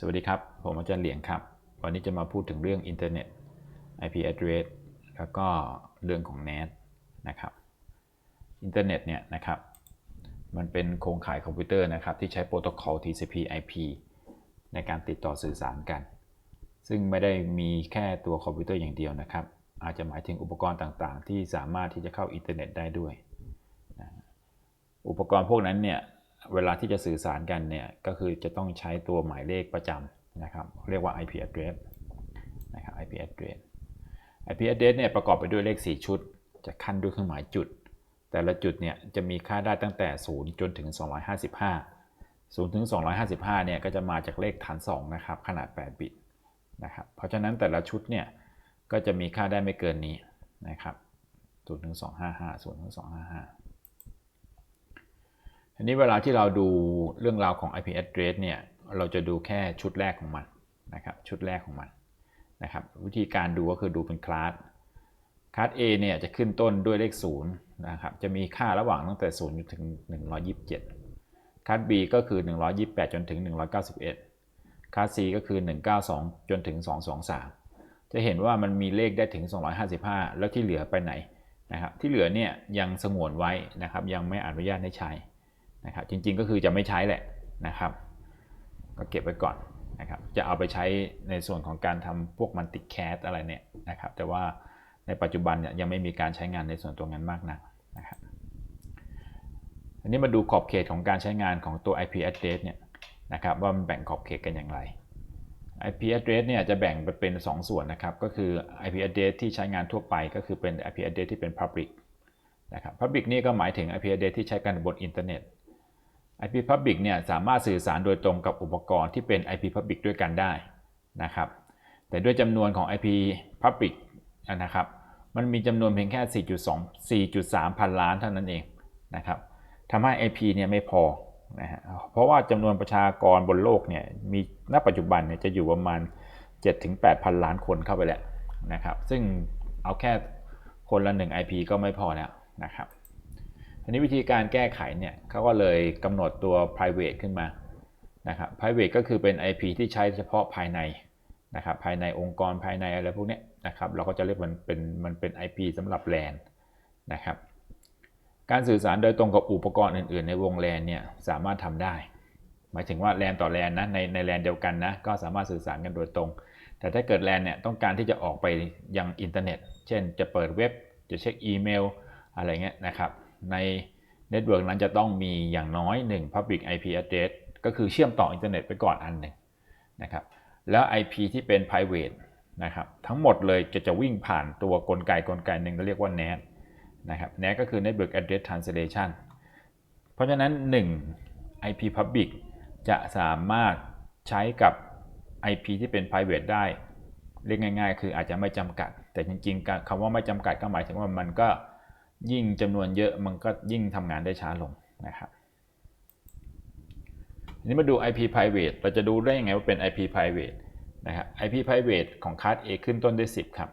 สวัสดีครับ ผมอาจารย์เหลียงครับ วันนี้จะมาพูดถึงเรื่องอินเทอร์เน็ต IP address แล้วก็เรื่องของ NAT นะครับ อินเทอร์เน็ตเนี่ยนะครับ มันเป็นโครงข่ายคอมพิวเตอร์นะครับ ที่ใช้โปรโตคอล TCP IP ในการติดต่อสื่อสารกัน ซึ่งไม่ได้มีแค่ตัวคอมพิวเตอร์อย่างเดียวนะครับ อาจจะหมายถึงอุปกรณ์ต่างๆ ที่สามารถที่จะเข้าอินเทอร์เน็ตได้ด้วย อุปกรณ์พวกนั้นเนี่ย เวลาที่จะสื่อสารกันเนี่ยก็คือจะต้องใช้ตัวหมายเลขประจำนะครับ เรียกว่า IP address นะครับ IP address IP address เนี่ยประกอบไปด้วยเลข 4 ชุด จะขั้นด้วยเครื่องหมายจุด แต่ละจุดเนี่ยจะมีค่าได้ตั้งแต่ 0 จนถึง 255 0 ถึง 255 เนี่ยก็จะมาจากเลขฐาน 2 นะครับ ขนาด 8 บิตนะครับเพราะฉะนั้นแต่ละชุดเนี่ยก็จะมีค่าได้ไม่เกินนี้นะครับ0ถึง255 0ถึง255 อันนี้เวลาที่เราดูเรื่องราวของ IP address เนี่ยเราจะดูแค่ชุดแรกของมันนะครับชุดแรกของมันนะครับวิธีการดูก็คือดูเป็นคลาสคลาส A เนี่ยจะขึ้นต้นด้วยเลข0นะครับจะมีค่าระหว่างตั้งแต่0จนถึง 127คลาส B ก็คือ 128 จนถึง 191คลาส C ก็คือ 192 จนถึง 223 จะเห็นว่ามันมีเลขได้ถึง 255 แล้วที่เหลือไปไหนนะครับที่เหลือเนี่ยยังสงวนไว้นะครับยังไม่อนุญาตให้ใช้ นะครับจริง ๆ ก็คือจะไม่ใช้แหละนะครับ ก็เก็บไว้ก่อนนะครับจะเอาไปใช้ในส่วนของการทำพวกมันติแคสอะไรเนี่ยนะครับแต่ว่าในปัจจุบันเนี่ยยังไม่มีการใช้งานในส่วนตรงนั้นมากนักนะครับอันนี้มาดูขอบเขตของการใช้งานของตัว IP address เนี่ยนะครับว่ามันแบ่งขอบเขตกันอย่างไร IP address เนี่ยจะแบ่งเป็น 2 ส่วนนะครับ ก็คือ IP address ที่ใช้งานทั่วไปก็คือเป็น IP address ที่เป็น public นะครับ public นี่ก็หมายถึง IP address ที่ใช้กันบนอินเทอร์เน็ต IP Public เนี่ยสามารถสื่อสารโดยตรงกับอุปกรณ์ที่เป็น IP Public ด้วยกันได้นะครับ แต่ด้วยจำนวนของ IP Public นะครับ มันมีจำนวนเพียงแค่ 4.2 4.3 พันล้านเท่านั้นเองนะครับทำให้ IP เนี่ยไม่พอนะฮะเพราะว่าจำนวนประชากรบนโลกเนี่ยมีณปัจจุบันเนี่ยจะอยู่ประมาณ 7-8 พันล้านคนเข้าไปแล้วนะครับ ซึ่งเอาแค่คนละ 1 IP ก็ไม่พอแล้วนะครับ อันนี้วิธีการแก้ไขเนี่ยเขาก็เลยกำหนดตัว private ขึ้นมานะครับ private ก็คือเป็น IP ที่ใช้เฉพาะภายในนะครับภายในองค์กรภายในอะไรพวกนี้นะครับเราก็จะเรียกมันเป็นมันเป็น IP สำหรับ LAN นะครับการสื่อสารโดยตรงกับอุปกรณ์อื่น ๆ ในวง LAN เนี่ยสามารถทำได้ หมายถึงว่า LAN ต่อ LAN นะในใน LAN เดียวกันนะก็สามารถสื่อสารกันโดยตรง แต่ถ้าเกิด LAN เนี่ยต้องการที่จะออกไปยังอินเทอร์เน็ต เช่นจะเปิดเว็บจะเช็คอีเมลอะไรเงี้ยนะครับ ในเน็ตเวิร์กนั้นจะต้องมีอย่างน้อย 1 Public IP address ก็คือเชื่อมต่ออินเทอร์เน็ตไปก่อนอันหนึ่งนะครับแล้ว IP ที่เป็น private นะครับทั้งหมดเลยจะจะวิ่งผ่านตัวกลไกกลไกหนึ่งก็เรียกว่า NAT นะครับ NAT ก็คือ Network Address Translation เพราะฉะนั้น 1 IP Public จะสามารถใช้กับ IP ที่เป็น private ได้ เรียกง่าย ๆ คืออาจจะไม่จำกัด แต่จริงๆคำว่าไม่จำกัดก็หมายถึงว่ามันก็ ยิ่งจำนวนเยอะมันก็ยิ่งทำงานได้ช้าลงนะครับทีนี้มาดู IP private เราจะดูได้ยังไงว่าเป็น IP private นะครับ IP private ของคาร์ด A ขึ้นต้นด้วย 10 ครับ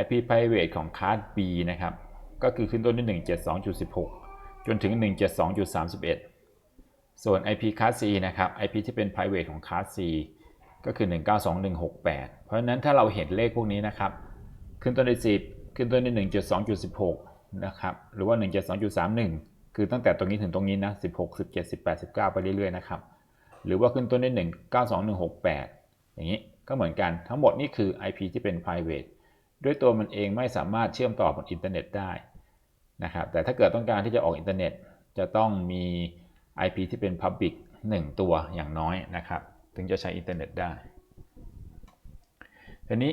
IP private ของคาร์ด B นะครับ ก็คือขึ้นต้นด้วย 172.16 จนถึง 172.31 ส่วน IP card C นะครับ IP ที่เป็น private ของ card C ก็คือ 192.168 เพราะฉะนั้นถ้าเราเห็นเลขพวกนี้นะครับ ขึ้นต้นด้วย 10 ขึ้นต้นด้วย1.2.16 นะครับ หรือว่า 1.2.31 คือตั้งแต่ตรงนี้ถึงตรงนี้นะ 16 17 18 19 ไปเรื่อยๆ นะครับ หรือว่าขึ้นต้นด้วย 192.168 อย่างนี้ก็เหมือนกัน ทั้งหมดนี่คือ IP ที่เป็น private ด้วยตัวมันเองไม่สามารถเชื่อมต่อบนอินเทอร์เน็ตได้นะครับ แต่ถ้าเกิดต้องการที่จะออกอินเทอร์เน็ต จะต้องมี IP ที่เป็น Public 1 ตัวอย่างน้อยนะครับ ถึงจะใช้อินเทอร์เน็ตได้ทีนี้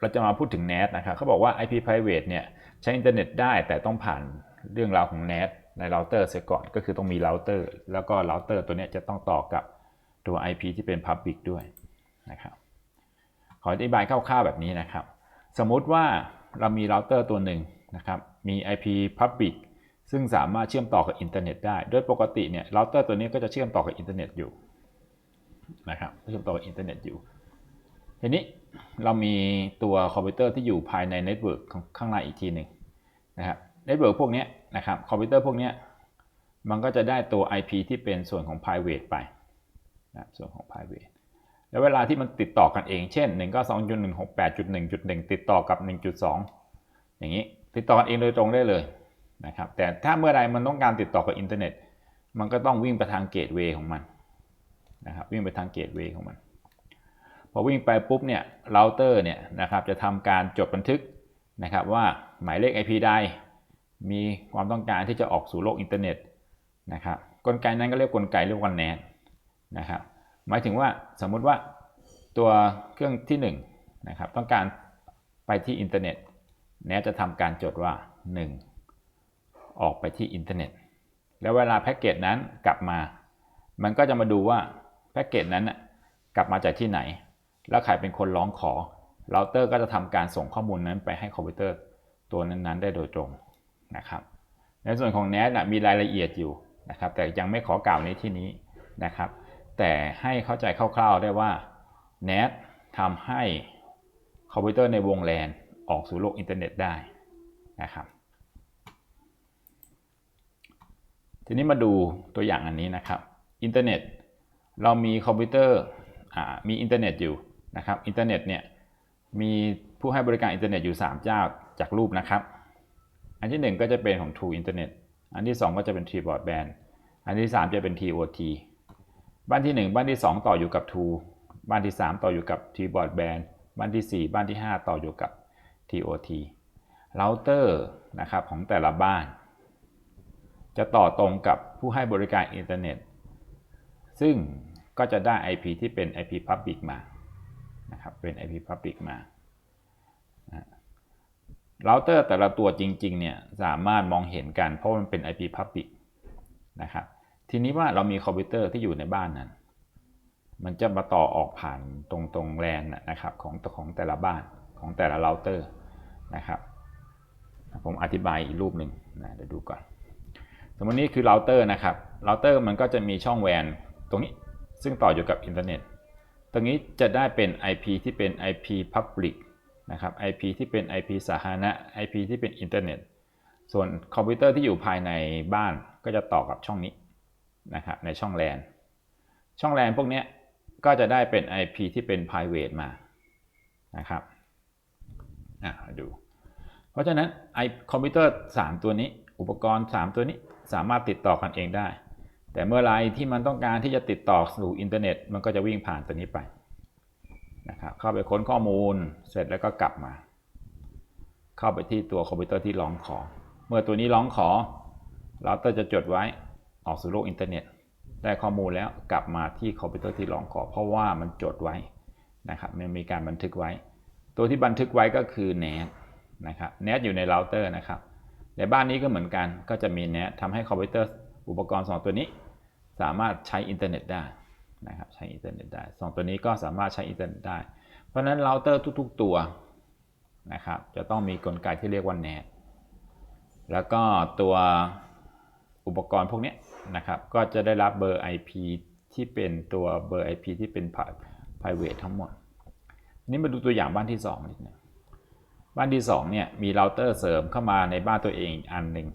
เราจะมาพูดถึง NAT นะครับเขาบอกว่า IP private เนี่ยใช้อินเทอร์เน็ตได้แต่ต้องผ่านเรื่องราวของ NAT ในเราเตอร์เสียก่อนก็คือต้องมีเราเตอร์แล้วก็เราเตอร์ตัวนี้จะต้องต่อกับตัว IP ที่เป็น Public ด้วยนะครับขออธิบายคร่าวๆแบบนี้นะครับ สมมุติว่าเรามีเราเตอร์ตัวหนึ่งนะครับมี IP Public ซึ่งสามารถเชื่อมต่อกับอินเทอร์เน็ตได้ โดยปกติเนี่ยเราเตอร์ตัวนี้ก็จะเชื่อมต่อกับอินเทอร์เน็ตอยู่นะครับเชื่อมต่อกับอินเทอร์เน็ตอยู่ทีนี้ เรามีตัวคอมพิวเตอร์ที่อยู่ภายในเน็ตเวิร์กข้างในอีกทีหนึ่งนะครับเน็ตเวิร์กพวกนี้นะครับคอมพิวเตอร์พวกนี้มันก็จะได้ตัว IP ที่เป็นส่วนของ private ไปนะส่วนของ private แล้วเวลาที่มันติดต่อกันเอง เช่น 1 9 2 1 6 8 1 1 ติดต่อกับ 1.2 อย่างนี้ ติดต่อกันเองโดยตรงได้เลยนะครับ แต่ถ้าเมื่อใดมันต้องการติดต่อกับอินเทอร์เน็ต มันก็ต้องวิ่งไปทางเกตเวย์ของมันนะครับ วิ่งไปทางเกตเวย์ของมัน พอวิ่งไปปุ๊บเนี่ยเราเตอร์เนี่ยนะครับจะทำการจดบันทึกนะครับว่าหมายเลข IP ใดมีความต้องการที่จะออกสู่โลกอินเทอร์เน็ตนะครับกลไกนั้นก็เรียกกลไกเรียกว่า NAT นะครับหมายถึงว่าสมมุติว่าตัวเครื่องที่1นนะครับต้องการไปที่อินเทอร์เน็ต NAT จะทำการจดว่า 1 ออกไปที่อินเทอร์เน็ต แล้วเวลาแพ็กเกจนั้นกลับมา มันก็จะมาดูว่าแพ็กเกจนั้นกลับมาจากที่ไหน แล้วใครเป็นคนร้องขอเราเตอร์ก็จะทำการส่งข้อมูลนั้นไปให้คอมพิวเตอร์ตัวนั้นๆ ได้โดยตรงนะครับในส่วนของ NAT มีรายละเอียดอยู่นะครับแต่ยังไม่ขอกล่าวในที่นี้นะครับ แต่ให้เข้าใจคร่าวๆได้ว่า NAT ทำให้คอมพิวเตอร์ในวงแลนออกสู่โลกอินเทอร์เน็ตได้นะครับ ทีนี้มาดูตัวอย่างอันนี้นะครับอินเทอร์เน็ตเรามีคอมพิวเตอร์มีอินเทอร์เน็ตอยู่ นะครับอินเทอร์เน็ตเนี่ยมีผู้ให้บริการอินเทอร์เน็ตอยู่ 3 เจ้าจากรูปนะครับ อันที่ 1 ก็จะเป็นของ True Internet อันที่ 2 ก็จะเป็น T Broadband อันที่ 3 จะเป็น TOT บ้านที่ 1 บ้านที่ 2 ต่ออยู่กับ True บ้านที่ 3 ต่ออยู่กับ T Broadband บ้านที่ 4 บ้านที่ 5 ต่ออยู่กับ TOT เราเตอร์นะครับของแต่ละบ้าน จะต่อตรงกับผู้ให้บริการอินเทอร์เน็ต ซึ่งก็จะได้ IP ที่เป็น IP Public มา นะครับเป็น IP Public มาเราเตอร์แต่ละตัวจริงๆเนี่ยสามารถมองเห็นกันเพราะมันเป็น IP Public นะครับทีนี้ว่าเรามีคอมพิวเตอร์ที่อยู่ในบ้านนั้น มันจะมาต่อออกผ่านตรงตรงแลนนะครับของของแต่ละบ้านของแต่ละเราเตอร์นะครับผมอธิบายอีกรูปหนึ่งนะเดี๋ยวดูก่อน สมมตินี้คือเราเตอร์นะครับเราเตอร์มันก็จะมีช่องแวนตรงนี้ซึ่งต่ออยู่กับอินเทอร์เน็ต ตรงนี้จะได้เป็น IP ที่เป็น IP Public นะครับ IP ที่เป็น IP สาธารณะ IP ที่เป็นอินเทอร์เน็ต ส่วนคอมพิวเตอร์ที่อยู่ภายในบ้านก็จะต่อกับช่องนี้นะครับในช่องแลนช่องแลนพวกนี้ก็จะได้เป็น IP ที่เป็น private มานะครับอะดู เพราะฉะนั้นไอคอมพิวเตอร์ 3 ตัวนี้ อุปกรณ์ 3 ตัวนี้สามารถติดต่อกันเองได้ แต่เมื่อไรที่มันต้องการที่จะติดต่อสู่อินเทอร์เน็ต มันก็จะวิ่งผ่านตัวนี้ไปนะครับเข้าไปค้นข้อมูลเสร็จแล้วก็กลับมา เข้าไปที่ตัวคอมพิวเตอร์ที่ร้องขอ เมื่อตัวนี้ร้องขอเราเตอร์จะจดไว้ออกสู่โลกอินเทอร์เน็ต ได้ข้อมูลแล้วกลับมาที่คอมพิวเตอร์ที่ร้องขอ เพราะว่ามันจดไว้นะครับมันมีการบันทึกไว้ ตัวที่บันทึกไว้ก็คือ NAT นะครับ NAT อยู่ในเราเตอร์นะครับในบ้านนี้ก็เหมือนกันก็จะมี NAT ทำให้คอมพิวเตอร์ อุปกรณ์ 2 ตัวนี้สามารถใช้อินเทอร์เน็ตได้นะครับใช้อินเทอร์เน็ตได้สองตัวนี้ก็สามารถใช้อินเทอร์เน็ตได้ เพราะฉะนั้นเราเตอร์ทุก ๆ ตัวนะครับจะต้องมีกลไกที่เรียกว่า NAT แล้วก็ตัวอุปกรณ์พวกนี้นะครับก็จะได้รับเบอร์ IP ที่เป็นตัวเบอร์ IP ที่เป็น private ทั้งหมด นี้มาดูตัวอย่างบ้านที่2นิดนึงบ้านที่2เนี่ยมีเราเตอร์เสริมเข้ามาในบ้านตัวเองอันหนึ่ง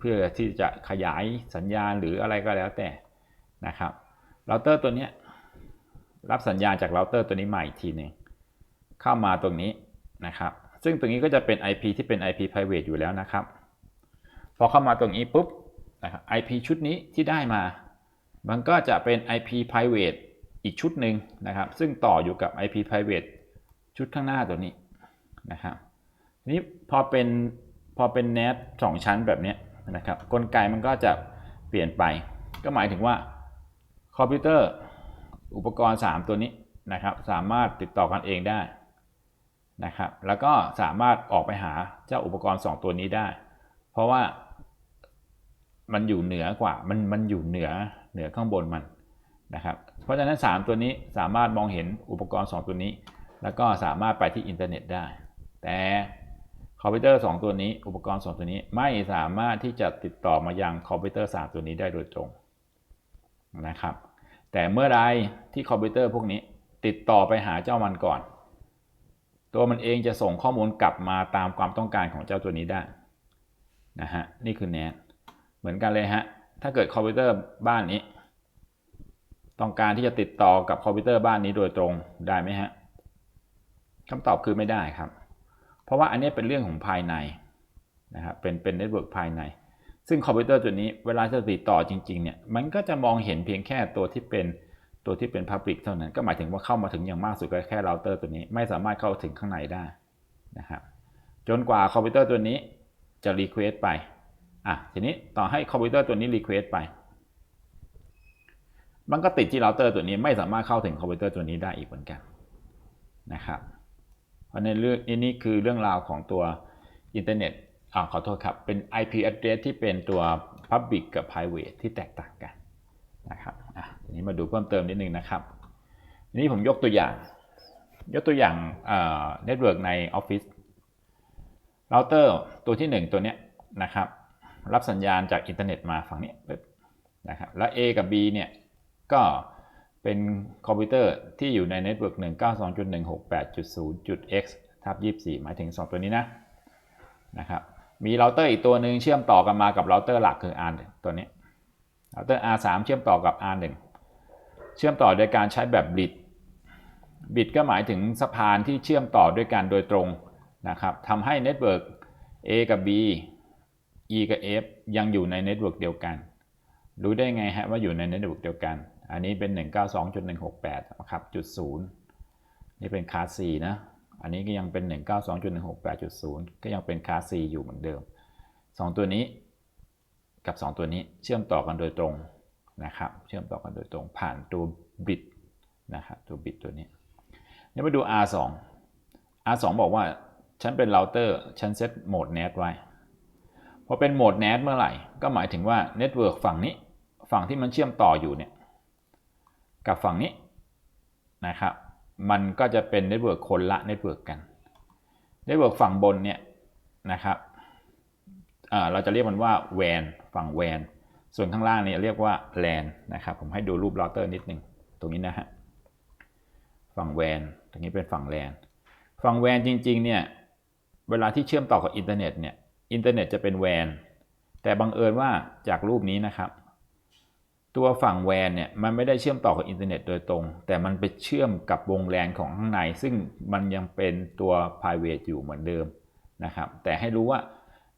เพื่อที่จะขยายสัญญาณหรืออะไรก็แล้วแต่นะครับเราเตอร์ตัวนี้รับสัญญาณจากเราเตอร์ตัวนี้ใหม่อีกทีหนึ่งเข้ามาตรงนี้นะครับซึ่งตรงนี้ก็จะเป็น IP ที่เป็น IP private อยู่แล้วนะครับ พอเข้ามาตรงนี้ปุ๊บนะครับ IP ชุดนี้ที่ได้มา มันก็จะเป็น IP private อีกชุดหนึ่งนะครับ ซึ่งต่ออยู่กับ IP private ชุดข้างหน้าตัวนี้นะครับนี้พอเป็นพอเป็น NAT 2 ชั้นแบบนี้ นะครับกลไกมันก็จะเปลี่ยนไป ก็หมายถึงว่าคอมพิวเตอร์อุปกรณ์ 3 ตัวนี้นะครับ สามารถติดต่อกันเองได้นะครับแล้วก็สามารถออกไปหาเจ้าอุปกรณ์ 2 ตัวนี้ได้ เพราะว่ามันอยู่เหนือกว่ามันมันอยู่เหนือเหนือข้างบนมันนะครับเพราะฉะนั้น 3 ตัวนี้สามารถมองเห็นอุปกรณ์ 2 ตัวนี้ แล้วก็สามารถไปที่อินเทอร์เน็ตได้ แต่ คอมพิวเตอร์ 2 ตัวนี้ อุปกรณ์ 2 ตัวนี้ไม่สามารถที่จะติดต่อมายังคอมพิวเตอร์ 3 ตัวนี้ได้โดยตรงนะครับ แต่เมื่อไรที่คอมพิวเตอร์พวกนี้ติดต่อไปหาเจ้ามันก่อน ตัวมันเองจะส่งข้อมูลกลับมาตามความต้องการของเจ้าตัวนี้ได้นะฮะนี่คือ NAT เหมือนกันเลยฮะถ้าเกิดคอมพิวเตอร์บ้านนี้ ต้องการที่จะติดต่อกับคอมพิวเตอร์บ้านนี้โดยตรงได้ไหมฮะคำตอบคือไม่ได้ครับ เพราะว่าอันนี้เป็นเรื่องของภายในนะครับเป็นเป็นเน็ตเวิร์กภายใน ซึ่งคอมพิวเตอร์ตัวนี้เวลาจะติดต่อจริงๆเนี่ยมันก็จะมองเห็นเพียงแค่ตัวที่เป็นตัวที่เป็น Public เท่านั้น ก็หมายถึงว่าเข้ามาถึงอย่างมากสุดก็แค่เราเตอร์ตัวนี้ไม่สามารถเข้าถึงข้างในได้นะครับจนกว่าคอมพิวเตอร์ตัวนี้จะรีเควสไปอะทีนี้ต่อให้คอมพิวเตอร์ตัวนี้รีเควสไป มันก็ติดที่เราเตอร์ตัวนี้ไม่สามารถเข้าถึงคอมพิวเตอร์ตัวนี้ได้อีกเหมือนกันนะครับ เพราะในเรื่องนี้คือเรื่องราวของตัวอินเทอร์เน็ตอ่าขอโทษครับ เป็น IP address ที่เป็นตัว Public กับ Private ที่แตกต่างกันนะครับอะทีนี้มาดูเพิ่มเติมนิดนึงนะครับทีนี้ผมยกตัวอย่าง ยกตัวอย่างเน็ตเวิร์กใน Office เราเตอร์ตัวที่ 1 ตัวเนี้ยนะครับ รับสัญญาณจากอินเทอร์เน็ตมาฝั่งนี้นะครับแล้ว A กับ B เนี่ยก็ เป็นคอมพิวเตอร์ที่อยู่ในเน็ตเวิร์ก 192.168.0.x ทับ24 หมายถึง 2 ตัวนี้นะนะครับมีเราเตอร์อีกตัวหนึ่งเชื่อมต่อกันมากับเราเตอร์หลักคือ R ตัวนี้เราเตอร์ R3 เชื่อมต่อกับ R1 เชื่อมต่อโดยการใช้แบบบิดบิดก็หมายถึงสะพานที่เชื่อมต่อด้วยกันโดยตรงนะครับทำให้เน็ตเวิร์ก A กับ B E กับ F ยังอยู่ในเน็ตเวิร์กเดียวกัน รู้ได้ไงฮะว่าอยู่ในเน็ตเวิร์กเดียวกัน อันนี้เป็น 192.168นะครับจุด0นี่เป็นคลาส C นะ อันนี้ก็ยังเป็น 192.168.0 ก็ยังเป็นคลาส C อยู่เหมือนเดิม 2 ตัวนี้กับ 2 ตัวนี้เชื่อมต่อกันโดยตรงนะครับ เชื่อมต่อกันโดยตรงผ่านตัวบิตนะครับตัวบิตตัวนี้นี่มาดู R2 R2 บอกว่าฉันเป็นเราเตอร์ฉันเซตโหมด NAT ไว้พอเป็นโหมด NAT เมื่อไหร่ ก็หมายถึงว่าเน็ตเวิร์กฝั่งนี้ ฝั่งที่มันเชื่อมต่ออยู่เนี่ย กับฝั่งนี้นะครับ มันก็จะเป็นเน็ตเวิร์กคนละเน็ตเวิร์กกันเน็ตเวิร์กฝั่งบนเนี่ยนะครับเราจะเรียกมันว่า WAN ฝั่ง WAN ส่วนข้างล่างเนี่ยเรียกว่า LAN นะครับ ผมให้ดูรูปเราเตอร์นิดนึงตรงนี้นะฮะฝั่ง WAN ตรงนี้เป็นฝั่ง LAN ฝั่ง WAN จริงๆเนี่ยเวลาที่เชื่อมต่อกับอินเทอร์เน็ตเนี่ยอินเทอร์เน็ตจะเป็น WAN แต่บังเอิญว่าจากรูปนี้นะครับ ตัวฝั่ง WAN เนี่ยมันไม่ได้เชื่อมต่อกับอินเทอร์เน็ตโดยตรง แต่มันไปเชื่อมกับวง LAN ของข้างใน ซึ่งมันยังเป็นตัว private อยู่เหมือนเดิมนะครับแต่ให้รู้ว่า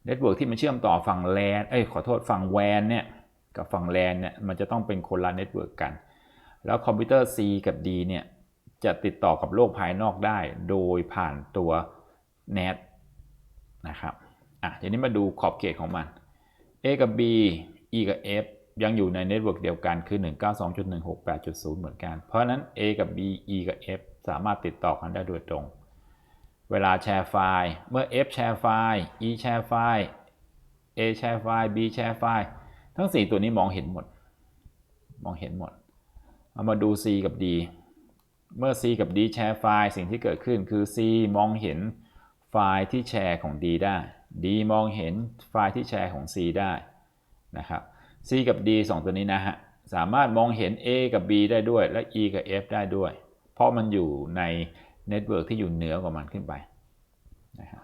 เน็ตเวิร์กที่มันเชื่อมต่อฝั่ง LAN เอ้ยขอโทษฝั่ง WAN เนี่ยกับฝั่ง LAN เนี่ยมันจะต้องเป็นคนละเน็ตเวิร์กกัน แล้วคอมพิวเตอร์ C กับ D เนี่ยจะติดต่อกับโลกภายนอกได้ โดยผ่านตัว NAT นะครับอะทีนี้มาดูขอบเขตของมัน A กับ B E กับ F ยังอยู่ในเน็ตเวิร์กเดียวกันคือ 192.168.0 เหมือนกัน เพราะนั้น A กับ B E กับ F สามารถติดต่อกันได้โดยตรง เวลาแชร์ไฟล์ เมื่อ F แชร์ไฟล์ E แชร์ไฟล์ A แชร์ไฟล์ B แชร์ไฟล์ ทั้ง 4 ตัวนี้มองเห็นหมด มองเห็นหมด เอามาดู C กับ D เมื่อ C กับ D แชร์ไฟล์ สิ่งที่เกิดขึ้นคือ C มองเห็นไฟล์ที่แชร์ของ D ได้ D มองเห็นไฟล์ที่แชร์ของ C ได้นะครับ C กับ D 2 ตัวนี้นะฮะ สามารถมองเห็น A กับ B ได้ด้วย และ E กับ F ได้ด้วย เพราะมันอยู่ในเน็ตเวิร์กที่อยู่เหนือกว่ามันขึ้นไปนะครับ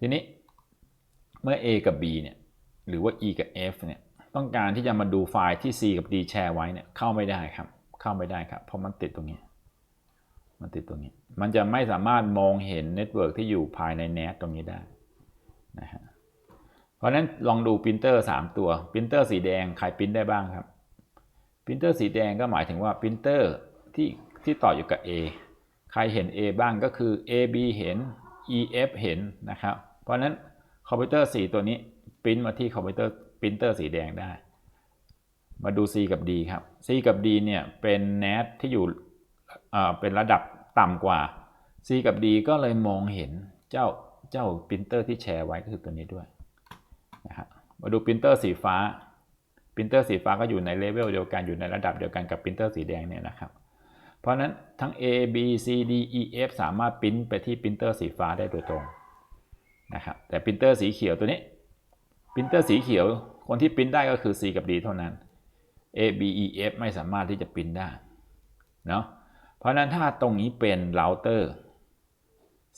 ทีนี้เมื่อ A กับ B เนี่ยหรือว่า E กับ F เนี่ยต้องการที่จะมาดูไฟล์ที่ C กับ D แชร์ไว้เนี่ยเข้าไม่ได้ครับ เข้าไม่ได้ครับ เพราะมันติดตรงนี้ มันติดตรงนี้ มันจะไม่สามารถมองเห็นเน็ตเวิร์กที่อยู่ภายใน NAT ตรงนี้ได้นะฮะ เพราะนั้นลองดูปรินเตอร์ 3 ตัวปรินเตอร์สีแดงใครปริ้นได้บ้างครับปรินเตอร์สีแดงก็หมายถึงว่าปรินเตอร์ที่ที่ต่ออยู่กับ A ใครเห็น A บ้างก็คือ AB เห็น EF เห็นนะครับ เพราะนั้นคอมพิวเตอร์สีตัวนี้ปริ้นมาที่คอมพิวเตอร์ปรินเตอร์สีแดงได้ มาดู C กับ D ครับ C กับ D เนี่ยเป็น NAT ที่อยู่เป็นระดับต่ำกว่า C กับ D ก็เลยมองเห็นเจ้าเจ้าปรินเตอร์ที่แชร์ไว้ก็คือตัวนี้ด้วย นะครับมาดูปรินเตอร์สีฟ้าปรินเตอร์สีฟ้าก็อยู่ในเลเวลเดียวกันอยู่ในระดับเดียวกันกับปรินเตอร์สีแดงเนี่ยนะครับ เพราะนั้นทั้ง A B C D E F สามารถปริ้นไปที่ปรินเตอร์สีฟ้าได้โดยตรงนะครับแต่ปรินเตอร์สีเขียวตัวนี้ปรินเตอร์สีเขียว คนที่ปริ้นได้ก็คือ C กับ D เท่านั้น A B E F ไม่สามารถที่จะปริ้นได้เนาะเพราะนั้นถ้าตรงนี้เป็นเราเตอร์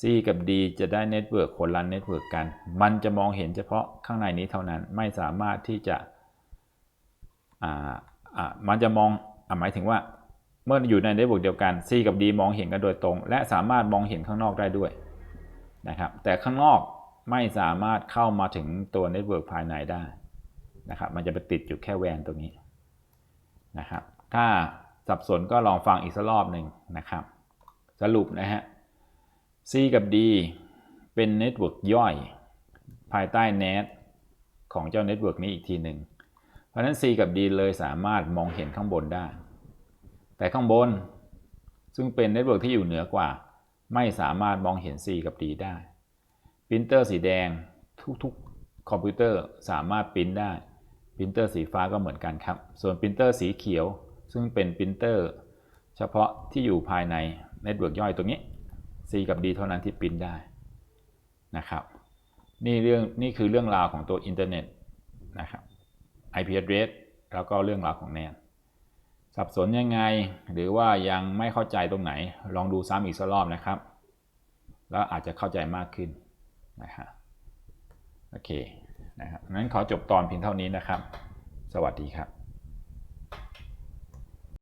C กับ D จะได้เน็ตเวิร์กคนละเน็ตเวิร์กกัน มันจะมองเห็นเฉพาะข้างในนี้เท่านั้น ไม่สามารถที่จะ อ่า อ่า มันจะมองอหมายถึงว่า เมื่ออยู่ในเน็ตเวิร์กเดียวกัน C กับ D มองเห็นกันโดยตรง และสามารถมองเห็นข้างนอกได้ด้วยนะครับ แต่ข้างนอกไม่สามารถเข้ามาถึงตัวเน็ตเวิร์กภายในได้นะครับ มันจะไปติดอยู่แค่แวนตรงนี้นะครับ ถ้าสับสนก็ลองฟังอีกสักรอบหนึ่งนะครับ สรุปนะฮะ C กับ D เป็นเน็ตเวิร์กย่อย ภายใต้ NAT ของเจ้าเน็ตเวิร์กนี้อีกทีหนึ่ง เพราะนั้น C กับ D เลยสามารถมองเห็นข้างบนได้ แต่ข้างบน ซึ่งเป็นเน็ตเวิร์กที่อยู่เหนือกว่า ไม่สามารถมองเห็น C กับ D ได้ปรินเตอร์สีแดงทุกๆ คอมพิวเตอร์สามารถปริ้นได้ปรินเตอร์สีฟ้าก็เหมือนกันครับ ส่วนปรินเตอร์สีเขียว ซึ่งเป็นปรินเตอร์เฉพาะที่อยู่ภายในเน็ตเวิร์กย่อยตรงนี้ C กับ D เท่านั้นที่ปริ้นได้นะครับนี่เรื่องนี่คือเรื่องราวของตัวอินเทอร์เน็ตนะครับ IP address แล้วก็เรื่องราวของแนนสับสนยังไงหรือว่ายังไม่เข้าใจตรงไหน ลองดูซ้ำอีกสักรอบนะครับ แล้วอาจจะเข้าใจมากขึ้นนะครับโอเคนะครับงั้นขอจบตอนเพียงเท่านี้นะครับ สวัสดีครับ